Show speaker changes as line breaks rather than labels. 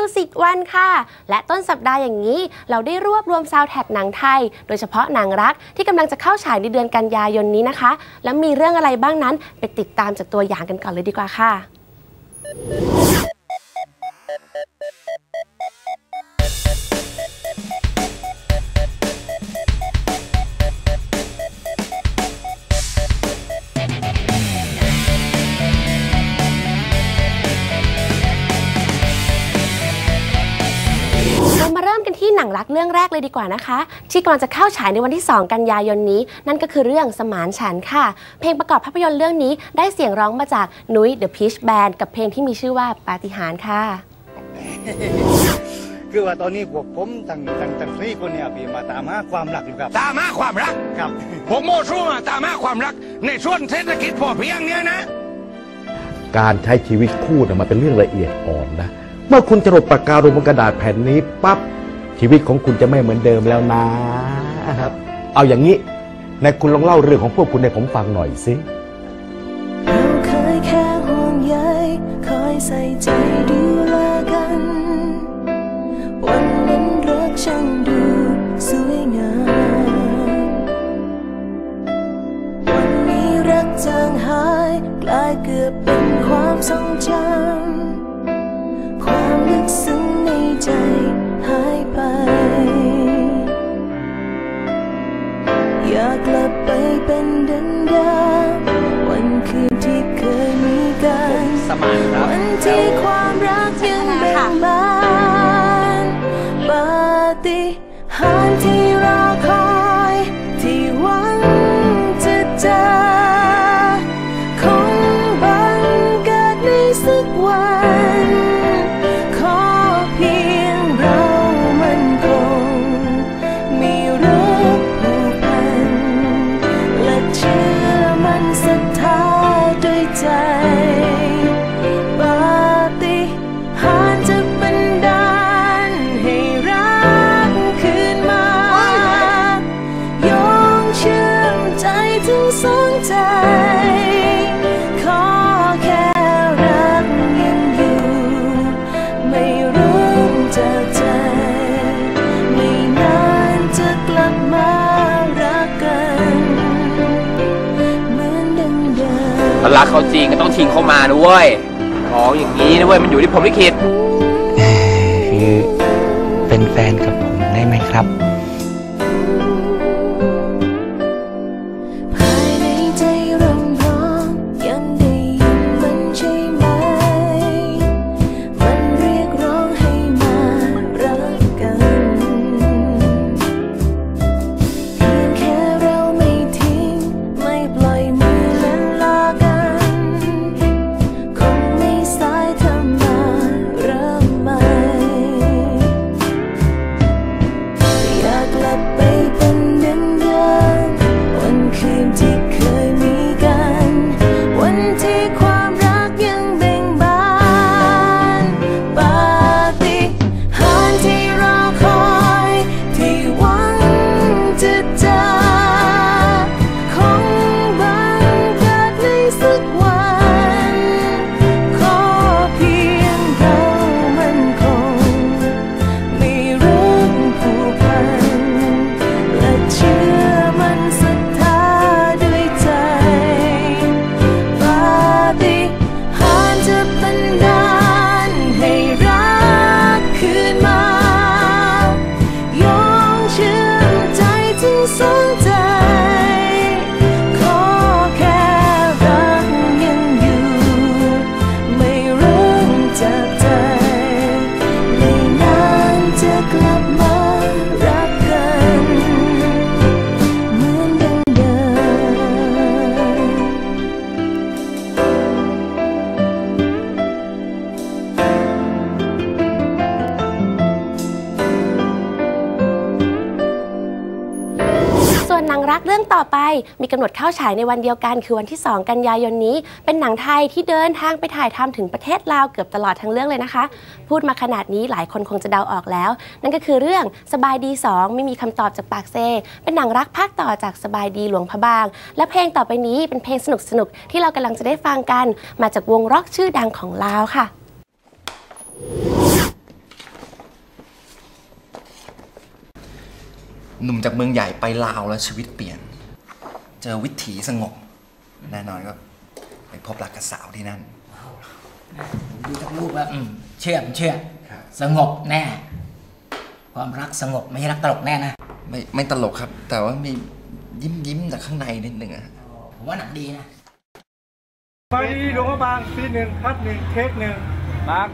Music วันค่ะ และต้นสัปดาห์อย่างนี้ เราได้รวบรวมซาวแท็กหนังไทย โดยเฉพาะหนังรักที่กำลังจะเข้าฉายในเดือนกันยายนนี้นะคะ แล้วมีเรื่องอะไรบ้างนั้นไปติดตามจากตัวอย่างกันก่อนเลยดีกว่าค่ะ งรักเรื่องแรกเลยดีกว่านะคะ ที่กำลังจะเข้าฉายในวันที่ 2 กันยายนนี้ นั่นก็คือเรื่องสมานฉันท์ค่ะ เพลงประกอบภาพยนตร์เรื่องนี้ได้เสียงร้องมาจากนุ้ย The Peach Band กับเพลงที่มีชื่อว่าปาฏิหาริย์ค่ะ
คือว่าตอนนี้พวกผมทั้งทั้งทั้งสี่คนเนี่ยพี่มาตามหาความรักอยู่ครับ
ตามหาความรัก
ครับ
พวกโมชูมาตามหาความรัก ในส่วนเศรษฐกิจพอเพียงเนี่ยนะ
การใช้ชีวิตคู่นะมันเป็นเรื่องละเอียดอ่อนนะ เมื่อคุณจะหลบปากกาลงบนกระดาษแผ่นนี้ปั๊บ ชีวิตของคุณจะไม่เหมือนเดิมแล้วนะครับ เอาอย่างนี้ในายคุณลองเล่าเรื่องของพวกคุณให้ผมฟังหน่อยสิ
ที่ความ
รั
กยังเบ่งบานปฏิหารที่รอคอยที่หวังจะเจอคงบังเกิดในสักวัน ขอเพียงเรามันคงมีรักผูกพันและเชื่อมันศรั ถ้ารักเขา
จริงก็ต้องทิ้งเขามาด้วยของอย่างนี้นะเว้ยมันอยู่ที่ผมลิขิต
คือเป็นแฟนกับผมได้ไหมครับ
ต่อไปมีกำหนดเข้าฉายในวันเดียวกันคือวันที่ 2 กันยายนนี้ เป็นหนังไทยที่เดินทางไปถ่ายทำถึงประเทศลาวเกือบตลอดทั้งเรื่องเลยนะคะ พูดมาขนาดนี้หลายคนคงจะเดาออกแล้ว นั่นก็คือเรื่องสบายดี 2 ไม่มีคำตอบจากปากเซ เป็นหนังรักภาคต่อจากสบายดีหลวงพระบาง และเพลงต่อไปนี้เป็นเพลงสนุกสนุกที่เรากำลังจะได้ฟังกัน มาจากวงร็อกชื่อดังของลาวค่ะ
หนุ่มจากเมืองใหญ่ไปลาวแล้วชีวิตเปลี่ยน เจอวิถีสงบ แน่นอนก็ไปพบรักกับสาวที่นั่น
ดูจากรูปแล้วอืมเชื่อผมเชื่อสงบแน่ ความรักสงบไม่ใช่รักตลกแน่นะ
ไม่ไม่ตลกครับ แต่ว่ามียิ้มยิ้มจากข้างในนิดหนึ่งอะ
ผมว่าหนังดีนะ
ไปดีหลวงพระบางซีหนึ่งคัดหนึ่งเทคหนึ่งมาร์ค